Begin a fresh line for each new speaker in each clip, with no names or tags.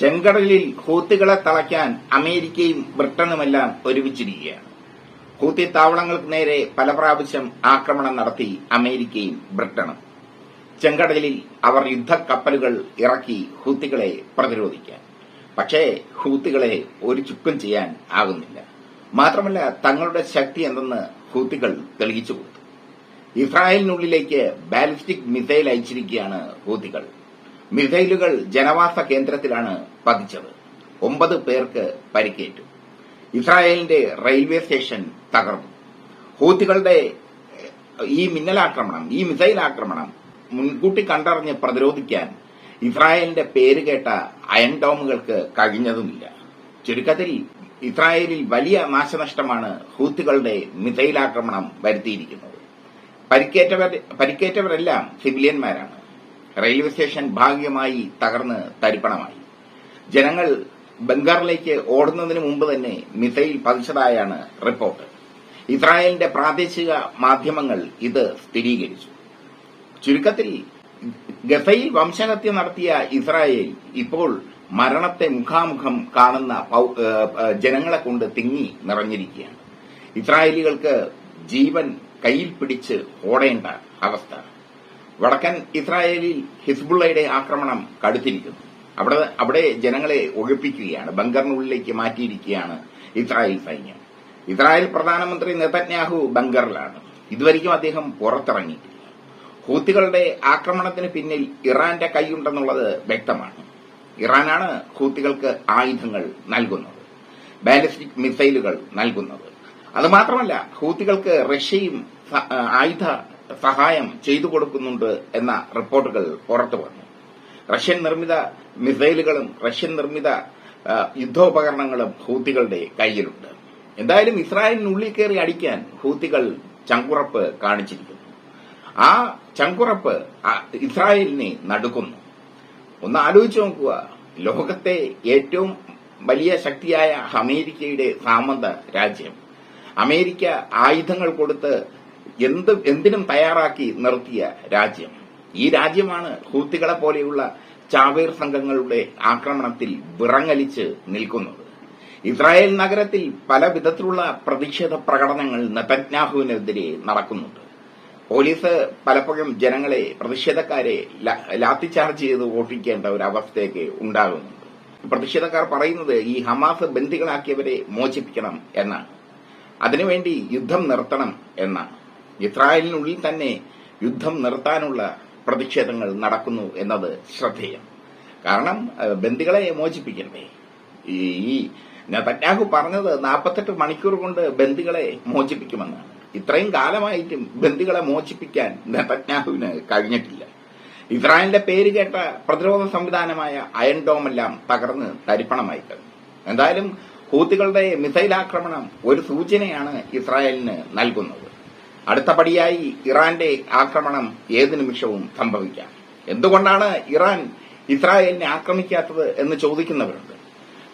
ചെങ്കടലിൽ ഹൂത്തികളെ തളയ്ക്കാൻ അമേരിക്കയും ബ്രിട്ടനുമെല്ലാം ഒരുമിച്ചിരിക്കുകയാണ്. ഹൂത്തി താവളങ്ങൾക്ക് നേരെ പല പ്രാവശ്യം ആക്രമണം നടത്തി അമേരിക്കയും ബ്രിട്ടനും ചെങ്കടലിൽ അവർ യുദ്ധക്കപ്പലുകൾ ഇറക്കി ഹൂത്തികളെ പ്രതിരോധിക്കാൻ. പക്ഷേ ഹൂത്തികളെ ഒരു ചുക്കും ചെയ്യാൻ ആകുന്നില്ല. മാത്രമല്ല തങ്ങളുടെ ശക്തി എന്തെന്ന് ഹൂത്തികൾ തെളിയിച്ചു കൊടുത്തു. ഇസ്രായേലിനുള്ളിലേക്ക് ബാലിസ്റ്റിക് മിസൈൽ അയച്ചിരിക്കുകയാണ് ഹൂത്തികൾ. മിസൈലുകൾ ജനവാസ കേന്ദ്രത്തിലാണ് പതിച്ചത്. ഒമ്പത് പേർക്ക് പരിക്കേറ്റു. ഇസ്രായേലിന്റെ റെയിൽവേ സ്റ്റേഷൻ തകർന്നു. ഹൂത്തികളുടെ ഈ മിന്നലാക്രമണം ഈ മിസൈൽ ആക്രമണം മുൻകൂട്ടി കണ്ടറിഞ്ഞ് പ്രതിരോധിക്കാൻ ഇസ്രായേലിന്റെ പേര് കേട്ട അയൺ ഡോമുകൾക്ക് കഴിഞ്ഞതുമില്ല. ചുരുക്കത്തിൽ ഇസ്രായേലിൽ വലിയ നാശനഷ്ടമാണ് ഹൂത്തികളുടെ മിസൈൽ ആക്രമണം വരുത്തിയിരിക്കുന്നത് പരിക്കേറ്റവരെല്ലാം സിവിലിയന്മാരാണ്. റെയിൽവേ സ്റ്റേഷൻ ഭാഗികമായി തകർന്ന് തരിപ്പണമായി. ജനങ്ങൾ ബംഗാറിലേക്ക് ഓടുന്നതിന് മുമ്പ് തന്നെ മിസൈൽ പതിച്ചതായാണ് റിപ്പോർട്ട്. ഇസ്രായേലിന്റെ പ്രാദേശിക മാധ്യമങ്ങൾ ഇത് സ്ഥിരീകരിച്ചു. ചുരുക്കത്തിൽ ഗസയിൽ വംശഹത്യ നടത്തിയ ഇസ്രായേൽ ഇപ്പോൾ മരണത്തെ മുഖാമുഖം കാണുന്ന ജനങ്ങളെ കൊണ്ട് തിങ്ങി നിറഞ്ഞിരിക്കുകയാണ്. ഇസ്രായേലികൾക്ക് ജീവൻ കയ്യിൽ പിടിച്ച് ഓടേണ്ട അവസ്ഥ. വടക്കൻ ഇസ്രായേലിൽ ഹിസ്ബുള്ളയുടെ ആക്രമണം കടുത്തിരിക്കുന്നു. അവിടെ അവിടെ ജനങ്ങളെ ഒഴിപ്പിക്കുകയാണ് ബങ്കറിനുള്ളിലേക്ക് മാറ്റിയിരിക്കുകയാണ് ഇസ്രായേൽ സൈന്യം. ഇസ്രായേൽ പ്രധാനമന്ത്രി നെതന്യാഹു ബങ്കറിലാണ്. ഇതുവരെയും അദ്ദേഹം പുറത്തിറങ്ങിയിട്ടില്ല. ഹൂത്തികളുടെ ആക്രമണത്തിന് പിന്നിൽ ഇറാന്റെ കൈയുണ്ടെന്നുള്ളത് വ്യക്തമാണ്. ഇറാനാണ് ഹൂത്തികൾക്ക് ആയുധങ്ങൾ നൽകുന്നത് ബാലിസ്റ്റിക് മിസൈലുകൾ നൽകുന്നത്. അതുമാത്രമല്ല ഹൂത്തികൾക്ക് റഷ്യയും ആയുധ സഹായം ചെയ്തു കൊടുക്കുന്നുണ്ട് എന്ന റിപ്പോർട്ടുകൾ പുറത്തു വന്നു. റഷ്യൻ നിർമ്മിത മിസൈലുകളും റഷ്യൻ നിർമ്മിത യുദ്ധോപകരണങ്ങളും ഹൂത്തികളുടെ കയ്യിലുണ്ട്. എന്തായാലും ഇസ്രായേലിനുള്ളിൽ കയറി അടിക്കാൻ ഹൂത്തികൾ ചങ്കുറപ്പ് കാണിച്ചിരിക്കുന്നു. ആ ചങ്കുറപ്പ് ഇസ്രായേലിനെ നടുക്കുന്നു. ഒന്ന് ആലോചിച്ച് നോക്കുക. ലോകത്തെ ഏറ്റവും വലിയ ശക്തിയായ അമേരിക്കയുടെ സാമന്ത രാജ്യം. അമേരിക്ക ആയുധങ്ങൾ കൊടുത്ത് എന്ത് എന്തിനും തയ്യാറാക്കി നിർത്തിയ രാജ്യം. ഈ രാജ്യമാണ് ഹൂത്തികളെ പോലെയുള്ള ചാവേർ സംഘങ്ങളുടെ ആക്രമണത്തിൽ വിറങ്ങലിച്ച് നിൽക്കുന്നത്. ഇസ്രായേൽ നഗരത്തിൽ പല വിധത്തിലുള്ള പ്രതിഷേധ പ്രകടനങ്ങൾ നെതന്യാഹുവിനെതിരെ നടക്കുന്നുണ്ട്. പോലീസ് പലപ്പോഴും ജനങ്ങളെ പ്രതിഷേധക്കാരെ ലാത്തിചാർജ് ചെയ്ത് ഓട്ടിക്കേണ്ട ഒരു അവസ്ഥയൊക്കെ ഉണ്ടാകുന്നുണ്ട്. പ്രതിഷേധക്കാർ പറയുന്നത് ഈ ഹമാസ് ബന്ദികളാക്കിയവരെ മോചിപ്പിക്കണം എന്നാണ്. അതിനുവേണ്ടി യുദ്ധം നിർത്തണം എന്നാണ്. ഇസ്രായേലിനുള്ളിൽ തന്നെ യുദ്ധം നിർത്താനുള്ള പ്രതിഷേധങ്ങൾ നടക്കുന്നു എന്നത് ശ്രദ്ധേയം. കാരണം ബന്ദികളെ മോചിപ്പിക്കണ്ടേ? ഈ നെതന്യാഹു പറഞ്ഞത് നാൽപ്പത്തെട്ട് മണിക്കൂർ കൊണ്ട് ബന്ദികളെ മോചിപ്പിക്കുമെന്നാണ്. ഇത്രയും കാലമായിട്ടും ബന്ദികളെ മോചിപ്പിക്കാൻ നെതന്യാഹുവിന് കഴിഞ്ഞിട്ടില്ല. ഇസ്രായേലിന്റെ പേര് കേട്ട പ്രതിരോധ സംവിധാനമായ അയൺ ഡോമെല്ലാം തകർന്ന് തരിപ്പണമായി കഴിഞ്ഞു. എന്തായാലും ഹൂത്തികളുടെ മിസൈൽ ആക്രമണം ഒരു സൂചനയാണ് ഇസ്രായേലിന് നൽകുന്നത്. അടുത്ത പടിയായി ഇറാന്റെ ആക്രമണം ഏത് നിമിഷവും സംഭവിക്കാം. എന്തുകൊണ്ടാണ് ഇറാൻ ഇസ്രായേലിനെ ആക്രമിക്കാത്തത് എന്ന് ചോദിക്കുന്നവരുണ്ട്.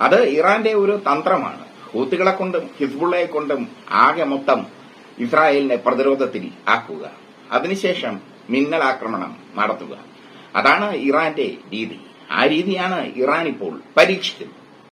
അത് ഇറാന്റെ ഒരു തന്ത്രമാണ്. ഹൂത്തികളെ കൊണ്ടും ഹിസ്ബുള്ളയെ കൊണ്ടും ആകെ മൊത്തം ഇസ്രായേലിനെ പ്രതിരോധത്തിൽ ആക്കുക. അതിനുശേഷം മിന്നലാക്രമണം നടത്തുക. അതാണ് ഇറാന്റെ രീതി. ആ രീതിയാണ് ഇറാൻ ഇപ്പോൾ പരീക്ഷിക്കുന്നത്.